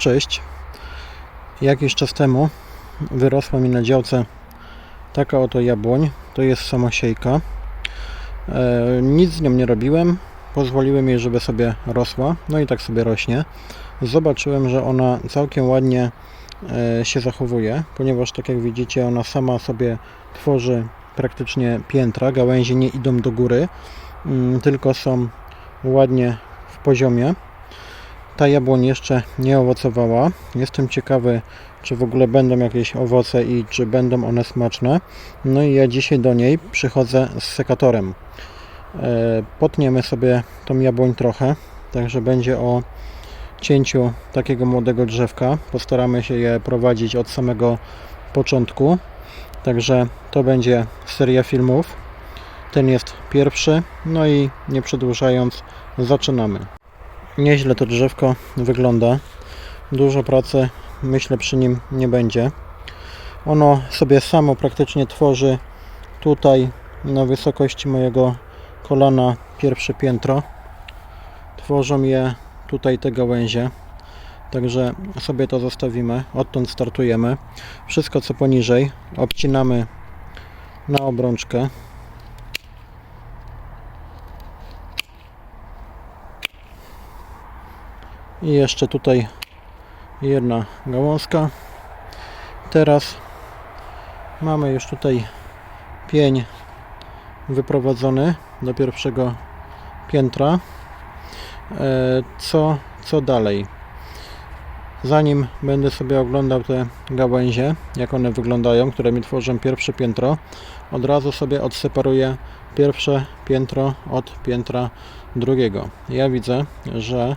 Cześć. Jakiś czas temu wyrosła mi na działce taka oto jabłoń. To jest samosiejka. E, nic z nią nie robiłem. Pozwoliłem jej, żeby sobie rosła. No i tak sobie rośnie. Zobaczyłem, że ona całkiem ładnie e, się zachowuje, ponieważ tak jak widzicie, ona sama sobie tworzy praktycznie piętra. Gałęzie nie idą do góry, mm, tylko są ładnie w poziomie. Ta jabłoń jeszcze nie owocowała. Jestem ciekawy, czy w ogóle będą jakieś owoce i czy będą one smaczne. No i ja dzisiaj do niej przychodzę z sekatorem. E, Potniemy sobie tą jabłoń trochę, także będzie o cięciu takiego młodego drzewka. Postaramy się je prowadzić od samego początku. Także to będzie seria filmów. Ten jest pierwszy. No i nie przedłużając, zaczynamy. Nieźle to drzewko wygląda. Dużo pracy myślę przy nim nie będzie. Ono sobie samo praktycznie tworzy tutaj na wysokości mojego kolana pierwsze piętro. Tworzą je tutaj te gałęzie. Także sobie to zostawimy. Odtąd startujemy. Wszystko co poniżej obcinamy na obrączkę. I jeszcze tutaj jedna gałązka. Teraz mamy już tutaj pień wyprowadzony do pierwszego piętra. E, Co, co dalej? Zanim będę sobie oglądał te gałęzie, jak one wyglądają, które mi tworzą pierwsze piętro, od razu sobie odseparuję pierwsze piętro od piętra drugiego. Ja widzę, że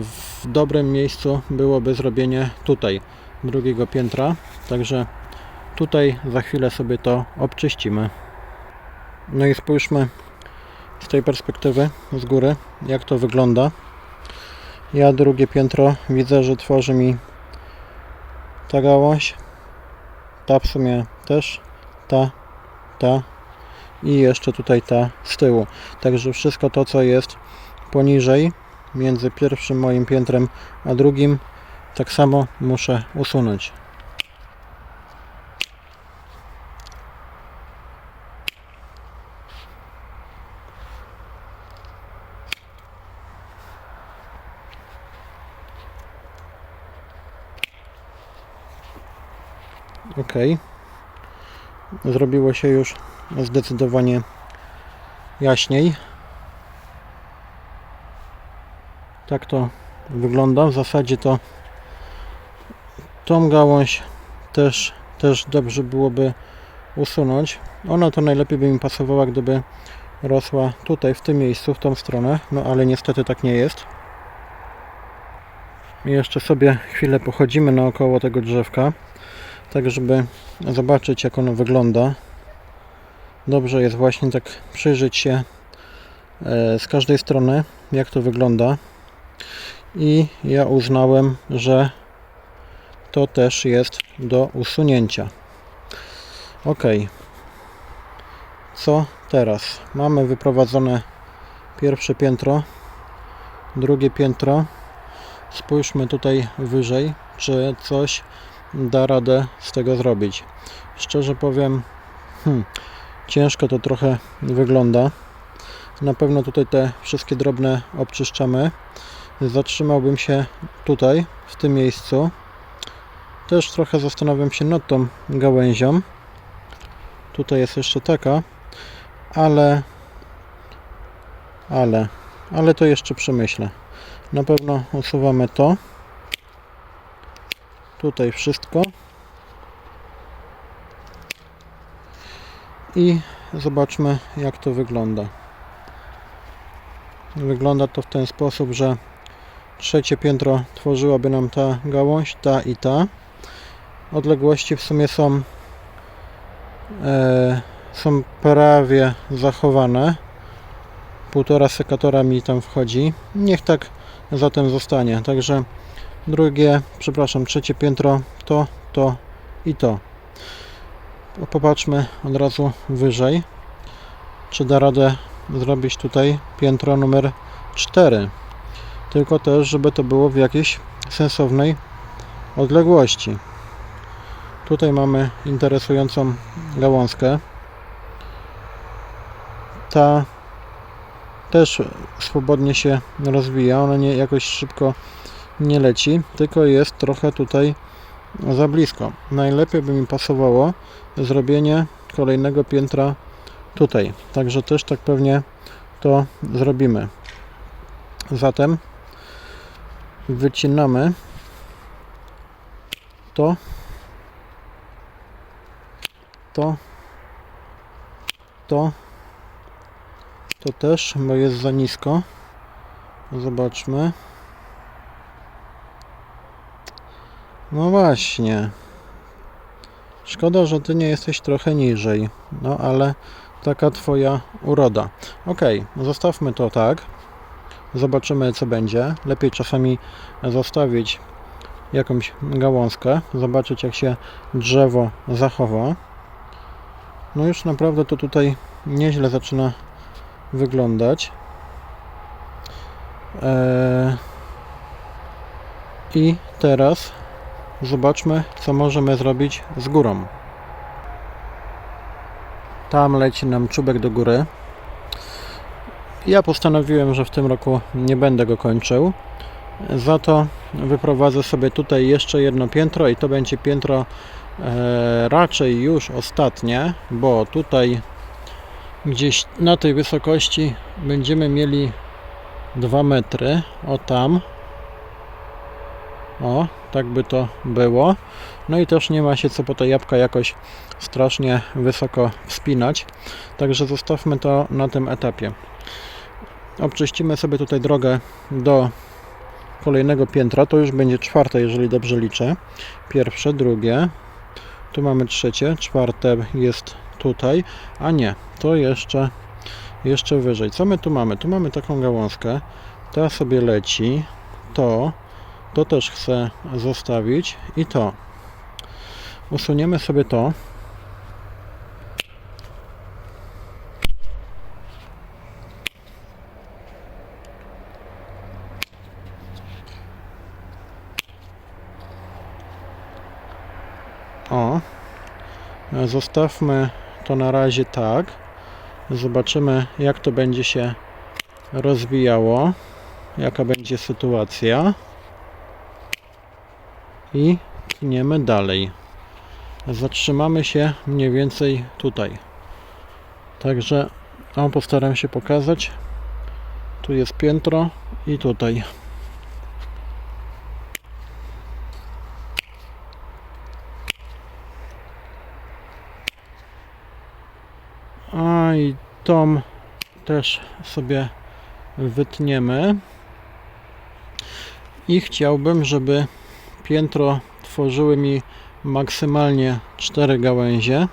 w dobrym miejscu byłoby zrobienie tutaj drugiego piętra, także tutaj za chwilę sobie to obczyścimy. No i spójrzmy z tej perspektywy z góry, jak to wygląda. Ja drugie piętro widzę, że tworzy mi ta gałąź, ta w sumie też, ta, ta i jeszcze tutaj ta z tyłu. Także wszystko to, co jest poniżej, między pierwszym moim piętrem a drugim, tak samo muszę usunąć. Ok. Zrobiło się już zdecydowanie jaśniej. Tak to wygląda. W zasadzie to tą gałąź też, też dobrze byłoby usunąć. Ona to najlepiej by mi pasowała, gdyby rosła tutaj, w tym miejscu, w tą stronę. No ale niestety tak nie jest. Jeszcze sobie chwilę pochodzimy naokoło tego drzewka, tak żeby zobaczyć jak ono wygląda. Dobrze jest właśnie tak przyjrzeć się e, z każdej strony, jak to wygląda i ja uznałem, że to też jest do usunięcia. Ok. Co teraz? Mamy wyprowadzone pierwsze piętro, drugie piętro. Spójrzmy tutaj wyżej, czy coś da radę z tego zrobić. Szczerze powiem, hmm, ciężko to trochę wygląda. Na pewno tutaj te wszystkie drobne obczyszczamy zatrzymałbym się tutaj, w tym miejscu. Też trochę zastanawiam się nad tą gałęzią. Tutaj jest jeszcze taka, ale, ale, ale to jeszcze przemyślę. Na pewno usuwamy to. Tutaj wszystko. I zobaczmy, jak to wygląda. Wygląda to w ten sposób, że trzecie piętro tworzyłaby nam ta gałąź, ta i ta. Odległości w sumie są, e, są prawie zachowane. Półtora sekatora mi tam wchodzi. Niech tak zatem zostanie. Także drugie, przepraszam, trzecie piętro to, to i to. Popatrzmy od razu wyżej. Czy da radę zrobić tutaj piętro numer 4 tylko też, żeby to było w jakiś sensownej odległości. Tutaj mamy interesującą gałązkę. Ta też swobodnie się rozwija, ona nie jakoś szybko nie leci, tylko jest trochę tutaj za blisko. Najlepiej by mi pasowało zrobienie kolejnego piętra tutaj. Także też tak pewnie to zrobimy. Zatem wycinamy to, to, to, to też, bo jest za nisko. Zobaczmy. No właśnie. Szkoda, że ty nie jesteś trochę niżej. No ale taka twoja uroda. Ok, zostawmy to tak. Zobaczymy co będzie. Lepiej czasami zostawić jakąś gałązkę, zobaczyć jak się drzewo zachowa. No już naprawdę to tutaj nieźle zaczyna wyglądać. Eee, I teraz zobaczmy, co możemy zrobić z górą. Tam leci nam czubek do góry. Ja postanowiłem, że w tym roku nie będę go kończył. Za to wyprowadzę sobie tutaj jeszcze jedno piętro i to będzie piętro e, raczej już ostatnie, bo tutaj gdzieś na tej wysokości będziemy mieli 2 metry, o tam. O, tak by to było. No i też nie ma się co po te jabłka jakoś strasznie wysoko wspinać. Także zostawmy to na tym etapie obczyścimy sobie tutaj drogę do kolejnego piętra to już będzie czwarte jeżeli dobrze liczę pierwsze, drugie tu mamy trzecie, czwarte jest tutaj, a nie, to jeszcze jeszcze wyżej. Co my tu mamy? Tu mamy taką gałązkę. Ta sobie leci. To, to też chcę zostawić i to. Usuniemy sobie to. O, zostawmy to na razie tak. Zobaczymy, jak to będzie się rozwijało, jaka będzie sytuacja. I tniemy dalej. Zatrzymamy się mniej więcej tutaj. Także o, postaram się pokazać. Tu jest piętro i tutaj. A i tą też sobie wytniemy. I chciałbym, żeby piętro tworzyły mi maksymalnie cztery gałęzie.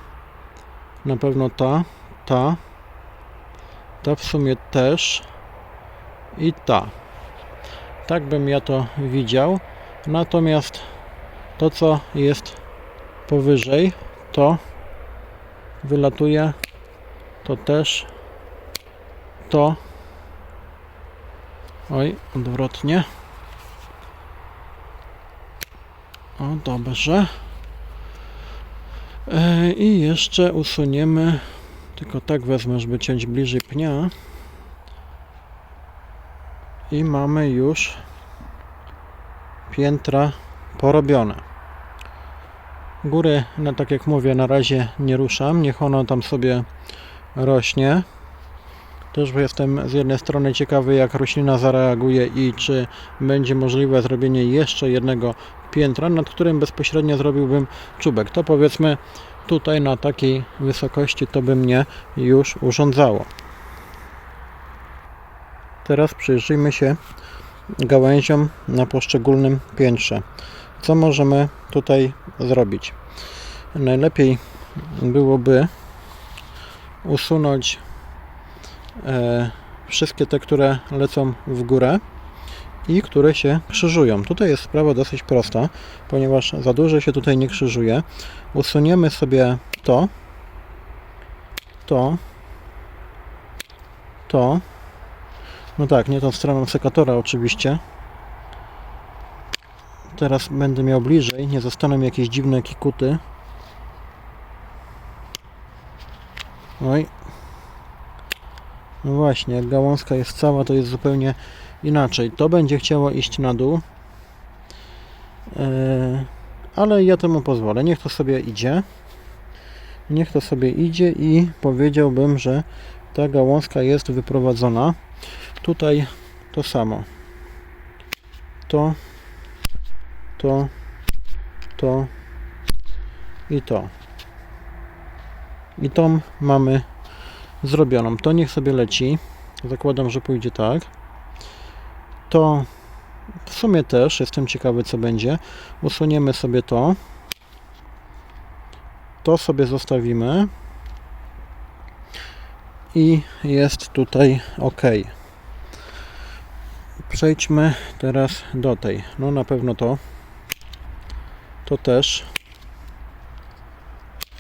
Na pewno ta, ta, ta w sumie też i ta. Tak bym ja to widział. Natomiast to, co jest powyżej, to wylatuje to też to. Oj, odwrotnie. O, dobrze. E, i jeszcze usuniemy tylko tak wezmę, żeby ciąć bliżej pnia. I mamy już piętra porobione. Góry, no tak jak mówię, na razie nie ruszam, niech ono tam sobie rośnie. Też jestem z jednej strony ciekawy, jak roślina zareaguje i czy będzie możliwe zrobienie jeszcze jednego piętra, nad którym bezpośrednio zrobiłbym czubek. To powiedzmy tutaj na takiej wysokości to by mnie już urządzało. Teraz przyjrzyjmy się gałęziom na poszczególnym piętrze. Co możemy tutaj zrobić? Najlepiej byłoby usunąć e, wszystkie te, które lecą w górę i które się krzyżują. Tutaj jest sprawa dosyć prosta, ponieważ za dużo się tutaj nie krzyżuje. Usuniemy sobie to, to, to. No tak, nie tą stroną sekatora oczywiście. Teraz będę miał bliżej, nie zostaną jakieś dziwne kikuty. Oj. No właśnie, jak gałązka jest cała, to jest zupełnie inaczej. To będzie chciało iść na dół. Eee, ale ja temu pozwolę. Niech to sobie idzie. Niech to sobie idzie i powiedziałbym, że ta gałązka jest wyprowadzona. Tutaj to samo. To, to, to i to. I tą mamy zrobioną. To niech sobie leci. Zakładam, że pójdzie tak. To w sumie też jestem ciekawy, co będzie. Usuniemy sobie to. To sobie zostawimy. I jest tutaj ok. Przejdźmy teraz do tej. No na pewno to. To też.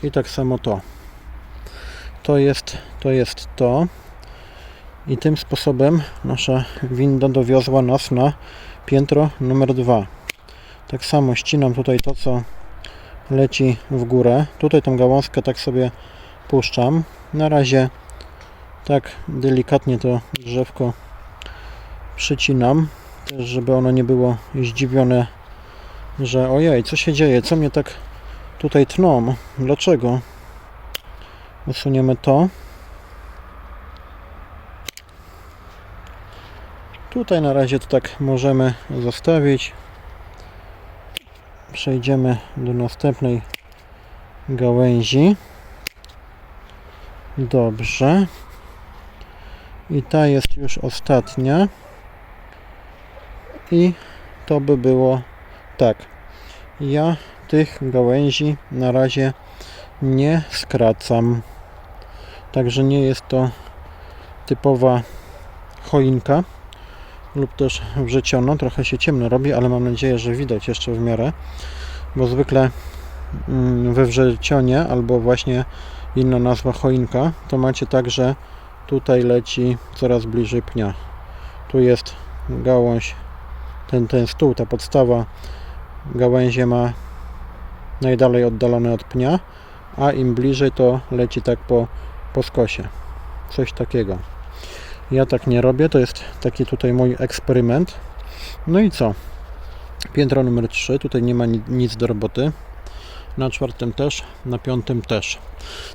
I tak samo to. To jest to. Jest to. I tym sposobem nasza winda dowiozła nas na piętro numer 2. Tak samo ścinam tutaj to, co leci w górę. Tutaj tą gałązkę tak sobie puszczam. Na razie tak delikatnie to drzewko przycinam, też żeby ono nie było zdziwione, że ojej, co się dzieje, co mnie tak tutaj tną, dlaczego? Usuniemy to. Tutaj na razie to tak możemy zostawić. Przejdziemy do następnej gałęzi. Dobrze. I ta jest już ostatnia. I to by było tak. Ja tych gałęzi na razie nie skracam. Także nie jest to typowa choinka lub też wrzeciono. Trochę się ciemno robi, ale mam nadzieję, że widać jeszcze w miarę, bo zwykle mm, we wrzecionie albo właśnie inna nazwa choinka, to macie tak, że tutaj leci coraz bliżej pnia. Tu jest gałąź, ten, ten stół, ta podstawa gałęzie ma najdalej oddalone od pnia, a im bliżej to leci tak po, po skosie. Coś takiego. Ja tak nie robię, to jest taki tutaj mój eksperyment. No i co? Piętro numer 3, tutaj nie ma ni- nic do roboty. Na czwartym też, na piątym też.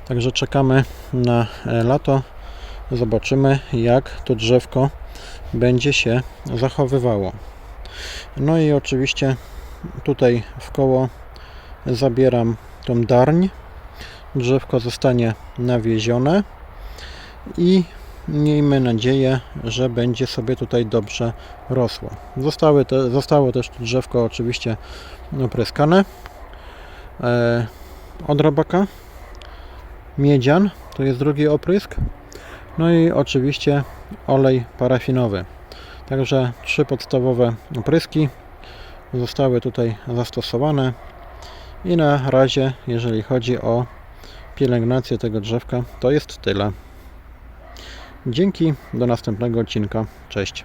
Także czekamy na e, lato. Zobaczymy, jak to drzewko będzie się zachowywało. No i oczywiście tutaj w koło zabieram tą darń. Drzewko zostanie nawiezione i miejmy nadzieję, że będzie sobie tutaj dobrze rosło. Zostały te, zostało też to drzewko oczywiście opryskane. E, od robaka miedzian, to jest drugi oprysk. No i oczywiście olej parafinowy. Także trzy podstawowe opryski zostały tutaj zastosowane i na razie, jeżeli chodzi o pielęgnację tego drzewka, to jest tyle. Dzięki, do następnego odcinka. Cześć.